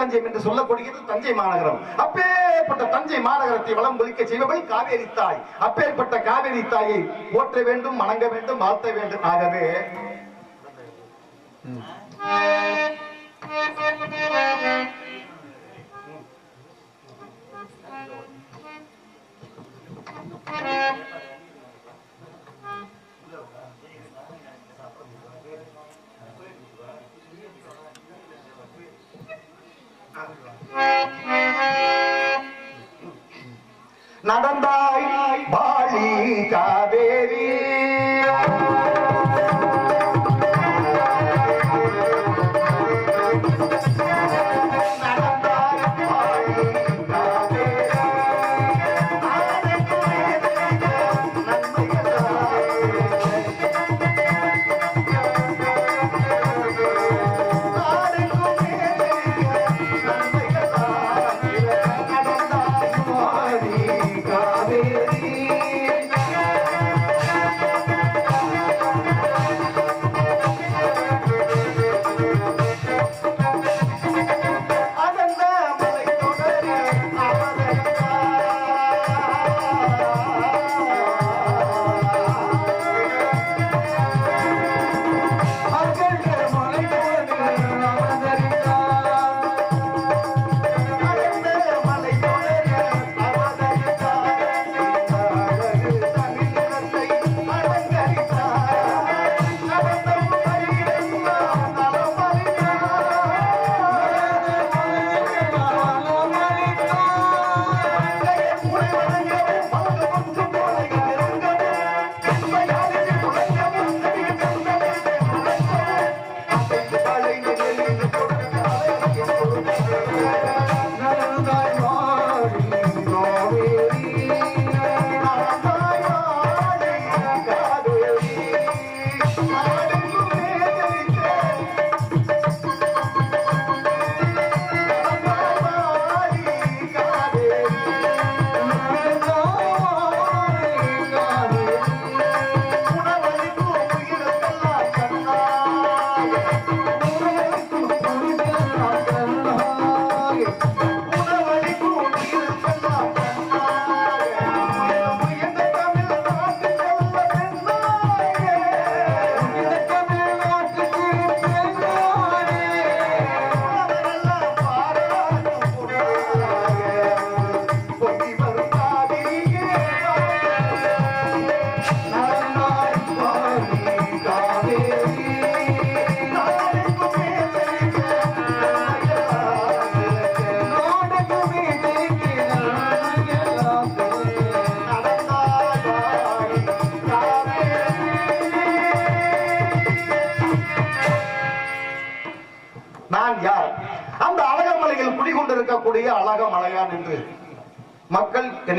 திருக்காஞ்சியம் என்று சொல்லக்கூடியது தஞ்சை மாநகரம். அப்பேற்பட்ட தஞ்சை மாநகரத்தை வளம் ஒழிக்க செய்பவள் காவேரி தாய். அப்பேற்பட்ட காவேரி தாயை போற்ற வேண்டும் வணங்க வேண்டும் வாழ்த்த வேண்டும். ஆகவே Thank you. নাগান্দা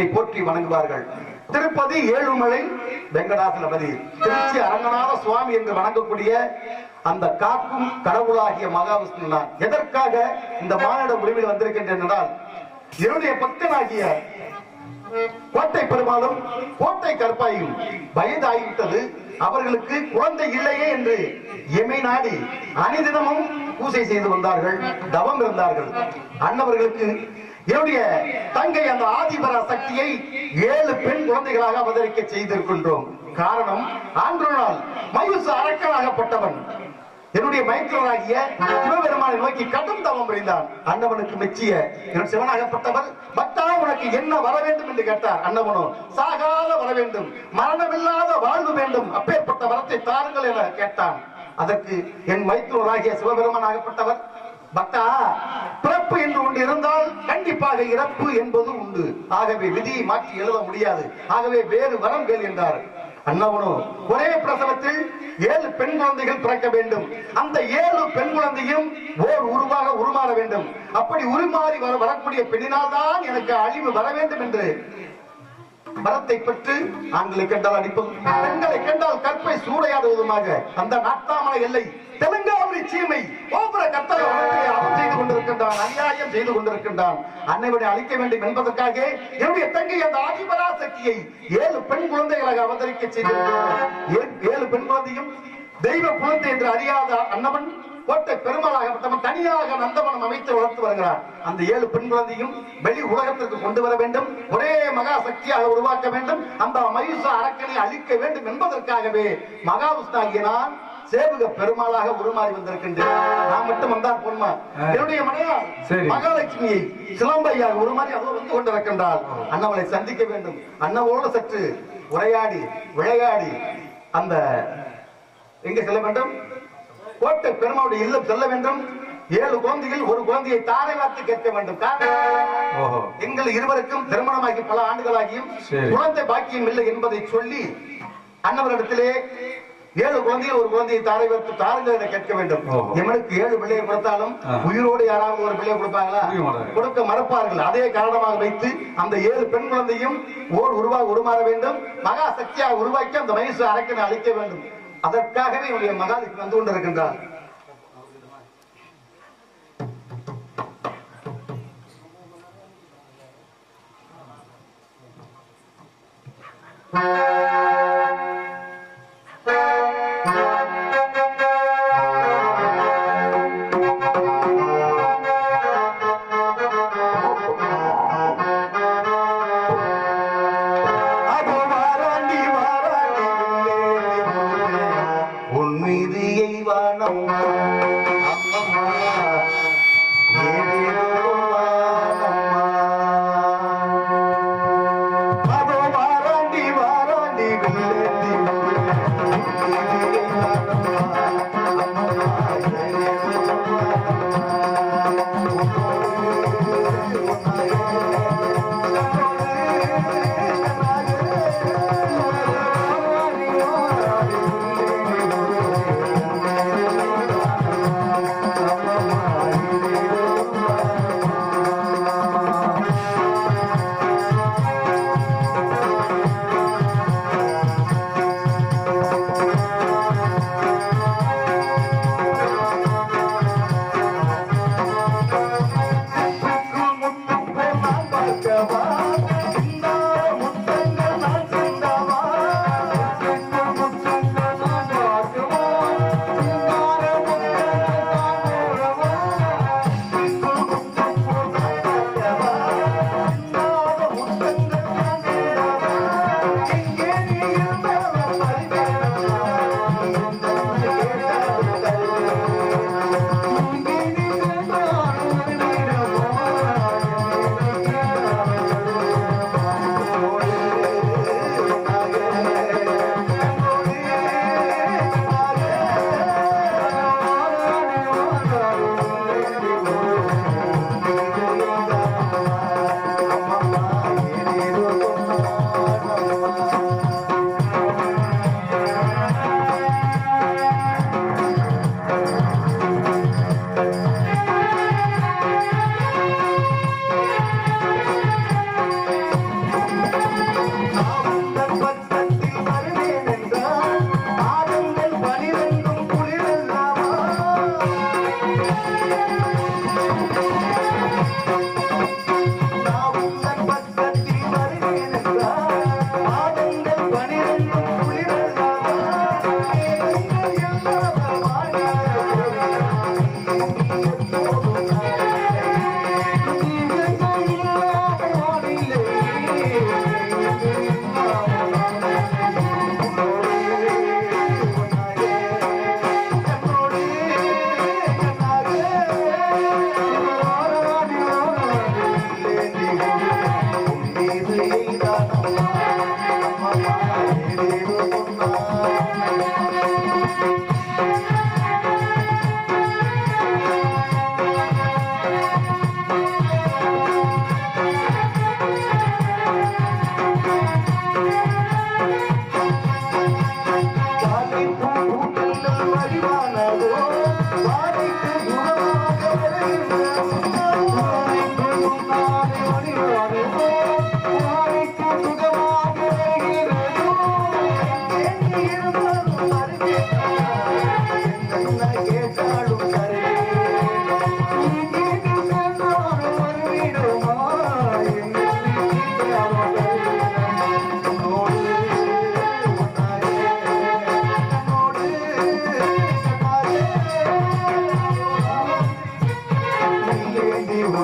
என்னை போற்றி வணங்குவார்கள். திருப்பதி ஏழுமலை வெங்கடாசலபதி. திருச்சி அரங்கநாத சுவாமி என்று வணங்கக்கூடிய அந்த காக்கும் கடவுளாகிய மகாவிஷ்ணு தான் எதற்காக இந்த மாநில உரிமையில் வந்திருக்கின்றேன் என்றால் என்னுடைய பக்தனாகிய கோட்டை பெருமாளும் கோட்டை கற்பாயும் வயதாகிவிட்டது. அவர்களுக்கு குழந்தை இல்லையே என்று எமை நாடி அனிதினமும் பூஜை செய்து வந்தார்கள் தவம் இருந்தார்கள். அன்னவர்களுக்கு என்னுடைய தங்கை அந்த ஆதிபர சக்தியை ஏழு பெண் குழந்தைகளாக அவதரிக்க செய்திருக்கின்றோம். காரணம் ஆண்டு நாள் மயூசு அரக்கனாகப்பட்டவன். என்னுடைய மைத்திரனாகிய சிவபெருமானை நோக்கி கடும் தவம் புரிந்தான். அன்னவனுக்கு மெச்சிய என் சிவனாகப்பட்டவர் பக்தா உனக்கு என்ன வர வேண்டும் என்று கேட்டார். அன்னவனோ சாகாத வர வேண்டும். மரணமில்லாத வாழ்வு வேண்டும். அப்பேற்பட்ட வரத்தை தாருங்கள் என கேட்டான். அதற்கு என் மைத்திரனாகிய சிவபெருமானாகப்பட்டவர் பக்தா பிறப்பு என்று ஒன்று இருந்தால் கண்டிப்பாக இறப்பு என்பது உண்டு. ஆகவே விதியை மாற்றி எழுத முடியாது. ஆகவே வேறு வரம் கேள் என்றார். அண்ணவனோ ஒரே பிரசவத்தில் ஏழு பெண் குழந்தைகள் பிறக்க வேண்டும். அந்த ஏழு பெண் குழந்தையும் ஓர் உருவாக உருமாற வேண்டும். அப்படி உருமாறி வர வரக்கூடிய பெண்ணினால் தான் எனக்கு அழிவு வர வேண்டும் என்று. மரத்தை பெற்று ஆண்களை கண்டால் அடிப்பதும் பெண்களை கண்டால் கற்பை சூடையாடுவதுமாக அந்த நாட்டாமலை எல்லை தெலுங்கு சீமை கோபுர கத்தரை வளர்த்து அவன் செய்து கொண்டிருக்கின்றான் அநியாயம் செய்து கொண்டிருக்கின்றான். அன்னைவனை அழிக்க வேண்டும் என்பதற்காக என்னுடைய தங்கை அந்த ஆதிபராசக்தியை ஏழு பெண் குழந்தைகளாக அவதரிக்க செய்திருக்கிறார். ஏழு- பெண் குழந்தையும் தெய்வ குழந்தை என்று அறியாத அன்னவன் கோட்டை பெருமாளாகப்பட்டவன் தனியாக நந்தவனம் அமைத்து வளர்த்து வருகிறார். அந்த ஏழு பெண் குழந்தையும் வெளி உலகத்திற்கு கொண்டு வர வேண்டும் ஒரே மகா சக்தியாக உருவாக்க வேண்டும் அந்த மயூச அரக்கனை அழிக்க வேண்டும் என்பதற்காகவே மகாவிஷ்ணாகிய நான் சேவக பெருமாளாக உருமாறி வந்திருக்கின்றேன். நான் மட்டும் வந்தால் பொன்மா என்னுடைய மனையால் சரி. மகாலட்சுமியை சிலம்பையாக உருமாறி அவள் வந்து கொண்டிருக்கின்றாள் அண்ணவளை சந்திக்க வேண்டும். அண்ணவோடு சற்று உரையாடி விளையாடி அந்த எங்க செல்ல வேண்டும்? கோட்டை பெருமாவுடைய இல்லம் செல்ல வேண்டும். ஏழு குழந்தைகள் ஒரு குழந்தையை தாரை வார்த்து கேட்க வேண்டும். எங்கள் இருவருக்கும் திருமணமாகி பல ஆண்டுகளாகியும். குழந்தை பாக்கியம் இல்லை என்பதை சொல்லி அன்னவரிடத்திலே ஏழு குழந்தைகள் ஒரு குழந்தையை தாரை வைத்து தாருங்கள் என கேட்க வேண்டும். எவனுக்கு ஏழு பிள்ளையை கொடுத்தாலும். உயிரோடு யாராவது ஒரு பிள்ளையை கொடுப்பாங்களா? கொடுக்க மறப்பார்கள். அதே காரணமாக வைத்து அந்த ஏழு பெண் குழந்தையும் ஓர் உருவாக உருமாற வேண்டும். மகா சக்தியாக உருவாக்கி அந்த வயசு அரக்கனை அழிக்க வேண்டும். அதற்காகவே என்னுடைய மகாலுக்கு வந்து கொண்டிருக்கின்றார். ধীরে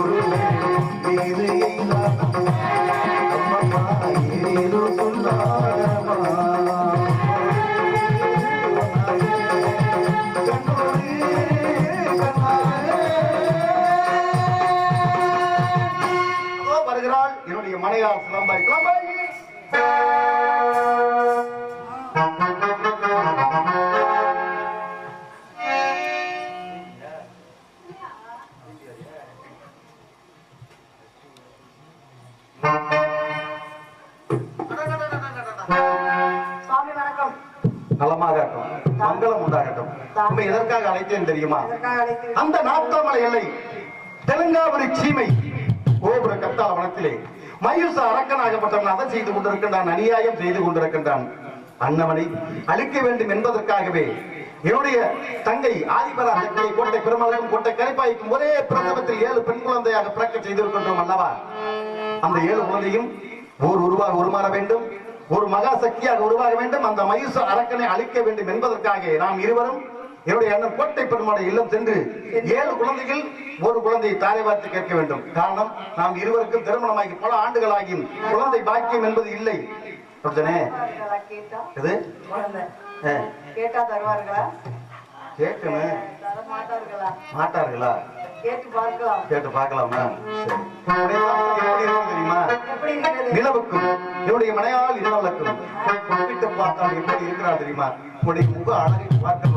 Thank you. உண்மை எதற்காக அழைத்தேன் தெரியுமா? அந்த நாத்தாமலை எல்லை தெலுங்காபுரி சீமை கோபுர கத்தால வனத்திலே. மயூச அரக்கனாகப்பட்டவன் அதை செய்து கொண்டிருக்கின்றான் அநியாயம் செய்து கொண்டிருக்கின்றான். அன்னவனை அழிக்க வேண்டும் என்பதற்காகவே என்னுடைய தங்கை ஆதிபரா சக்தியை கோட்டை பெருமளவும் கோட்டை கரைப்பாய்க்கும் ஒரே பிரசவத்தில் ஏழு பெண் குழந்தையாக பிறக்க செய்திருக்கின்றோம் அல்லவா? அந்த ஏழு குழந்தையும் ஓர் உருவாக உருமாற வேண்டும் ஒரு மகா சக்தியாக உருவாக வேண்டும் அந்த மயூச அரக்கனை அழிக்க வேண்டும் என்பதற்காக நாம் இருவரும் என்னுடைய அண்ணன் கோட்டை பெருமாளை இல்லம் சென்று ஏழு குழந்தைகள் ஒரு குழந்தையை தாரை பார்த்து கேட்க வேண்டும். காரணம் நாம் இருவருக்கும் திருமணமாகி பல ஆண்டுகளாகியும் குழந்தை பாக்கியம் என்பது இல்லை. கேட்டா தருவார்களா? கேட்கணும் மாட்டார்களா? கேட்டு பார்க்கலாம். தெரியுமா? நிலவுக்கும். என்னுடைய மனையால் நிலவலுக்கும் ஒப்பிட்டு பார்த்தால் எப்படி இருக்கிறார் தெரியுமா? உன்னுடைய முக அழகை பார்க்கணும்